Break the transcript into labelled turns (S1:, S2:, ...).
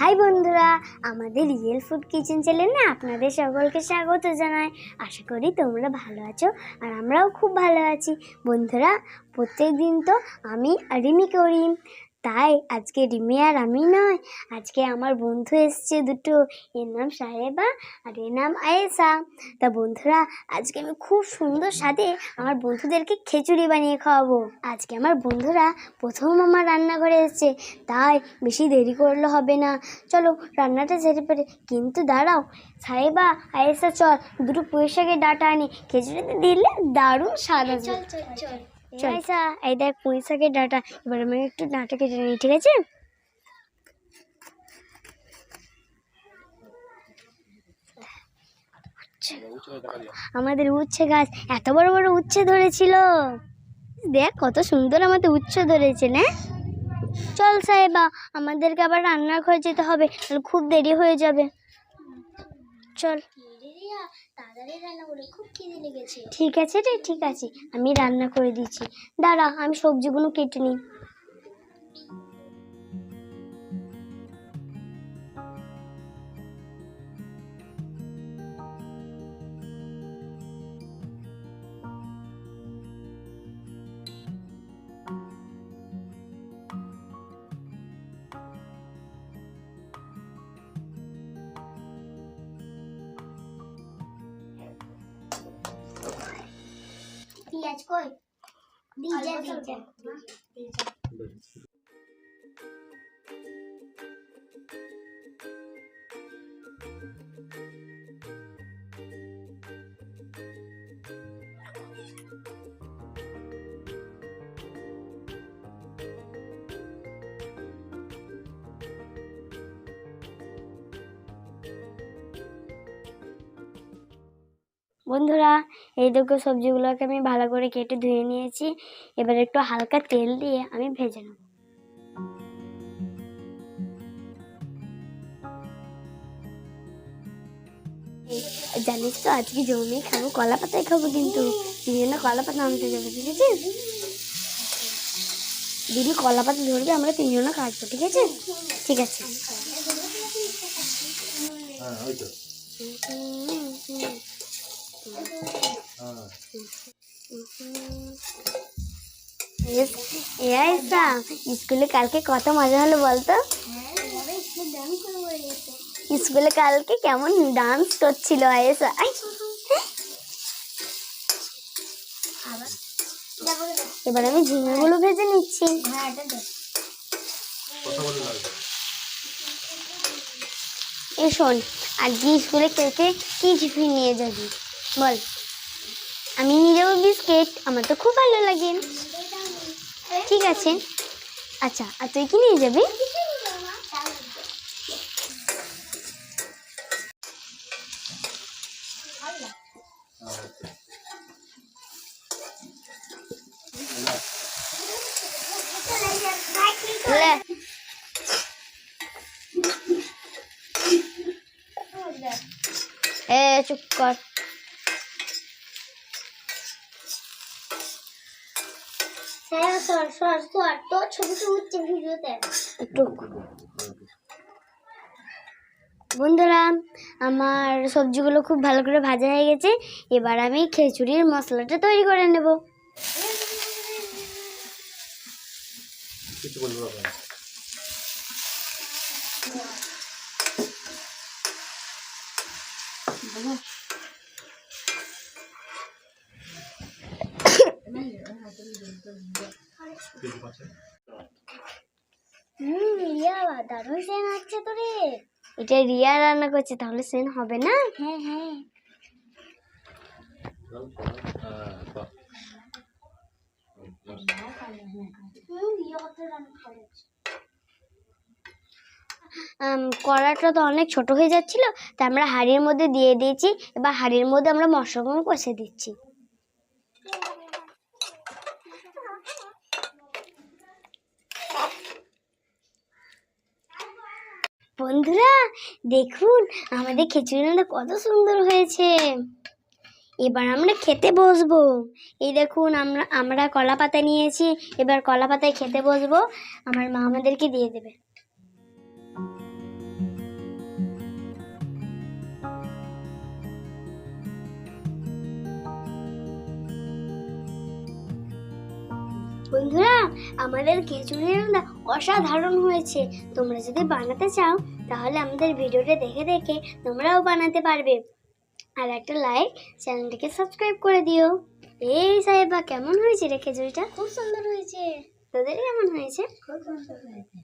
S1: High বন্ধুরা, আমাদের real food kitchen চ্যানেলে আপনাদের সকলকে স্বাগত জানাই। আশা করি তোমরা ভালো আছো আর আমরাও খুব ভালো আছি। বন্ধুরা প্রত্যেক দিন তো আমি রিমি করি। তাই আজকে রিমি আর আমি নয়, আজকে আমার বন্ধু এসছে দুটো। এর নাম সাহেবা আর এর নাম আয়েসা তা বন্ধুরা, আজকে আমি খুব সুন্দর স্বাদে আমার বন্ধুদেরকে খিচুড়ি বানিয়ে খাওয়াবো। আজকে আমার বন্ধুরা প্রথম আমার রান্নাঘরে এসছে, তাই বেশি দেরি করলে হবে না। চলো রান্নাটা সেরে পেরে কিন্তু দাঁড়াও, সাহেবা আয়েসা চল, দুটো পুঁই শাকের ডাটা আনি। খিচুড়িতে দিলে দারুণ স্বাদ আসবে। চল। আয়েসা এই দেখ শাকের ডাটা। এবার আমি একটু ডাটা কেটে নিই ঠিক আছে? আমাদের উচ্ছে গাছ এত বড় বড় উচ্ছে ধরেছিল। দেখ কত সুন্দর আমাদের উচ্ছে ধরেছে না? চল সাহেবা আমাদেরকে আবার রান্নার ঘরে যেতে হবে খুব দেরি হয়ে যাবে। চল। ঠিক আছে রে ঠিক আছে। আমি রান্না করে দিচ্ছি। দাঁড়া আমি সবজিগুলো কেটে নিই। পেঁয়াজ কই দিয়ে দিয়ে বন্ধুরা এই দেখো সবজিগুলোকে আমি ভালো করে কেটে ধুয়ে নিয়েছি। এবার একটু হালকা তেল দিয়ে আমি ভেজে নেব। জানিস তো আজকে জমি খাব কলা পাতায় খাব কিন্তু। তিনজনে কলা পাতা আনতে যাবে ঠিক আছে দিদি কলা পাতা ধরবে আমরা তিনজনে কাটবো ঠিক আছে? ঠিক আছে।
S2: হ্যাঁ
S1: স্কুলে কালকে কত মজা হলো বলতো? স্কুলে কালকে কেমন ডান্স করছিল। এবার আমি ঝিঙেগুলো ভেজে নিচ্ছি। এই শোন, আজকে স্কুলে খেলতে কি টিফিন নিয়ে যাবি? বল। আমি নিয়ে যাব বিস্কিট, আমার তো খুব ভালো লাগে। ঠিক আছে। আচ্ছা আর তুই কি নিয়ে যাবি। এ, চুপ কর
S3: হ্যাঁ সর সর সর তোর ছবি তো উঠছে ভিডিওতে
S1: একটু বন্ধুরা আমার সবজিগুলো খুব ভালো করে ভাজা হয়ে গেছে। এবার আমি খিচুড়ির মশলাটা তৈরি করে নেব। হুম রিয়া দারুণ সেন হচ্ছে তো রে এটা রিয়া রান্না করছে তাহলে সেন হবে না?
S3: হ্যাঁ হ্যাঁ।
S1: কড়াটা তো অনেক ছোট হয়ে যাচ্ছিল তাই আমরা হাঁড়ির মধ্যে দিয়ে দিয়েছি এবার হাঁড়ির মধ্যে আমরা মশলাগুলো কষে দিচ্ছি। বন্ধুরা, দেখুন, আমাদের খিচুড়ি রান্না কত সুন্দর হয়েছে। এবার আমরা খেতে বসবো। এই দেখুন, আমরা আমরা কলা পাতা নিয়েছি, এবার কলা পাতায় খেতে বসবো। আমার মা আমাদেরকে দিয়ে দেবে। বন্ধুরা আমাদের খিচুড়ির রান্না অসাধারণ হয়েছে। তোমরা যদি বানাতে চাও তাহলে আমাদের ভিডিওটা দেখে দেখে তোমরাও বানাতে পারবে। আর একটা লাইক চ্যানেলটিকে সাবস্ক্রাইব করে দিও। এই সাহেবা কেমন হয়েছে রে খিচুড়িটা?
S3: খুব সুন্দর হয়েছে।
S1: তোদের কেমন হয়েছে?
S3: খুব সুন্দর হয়েছে।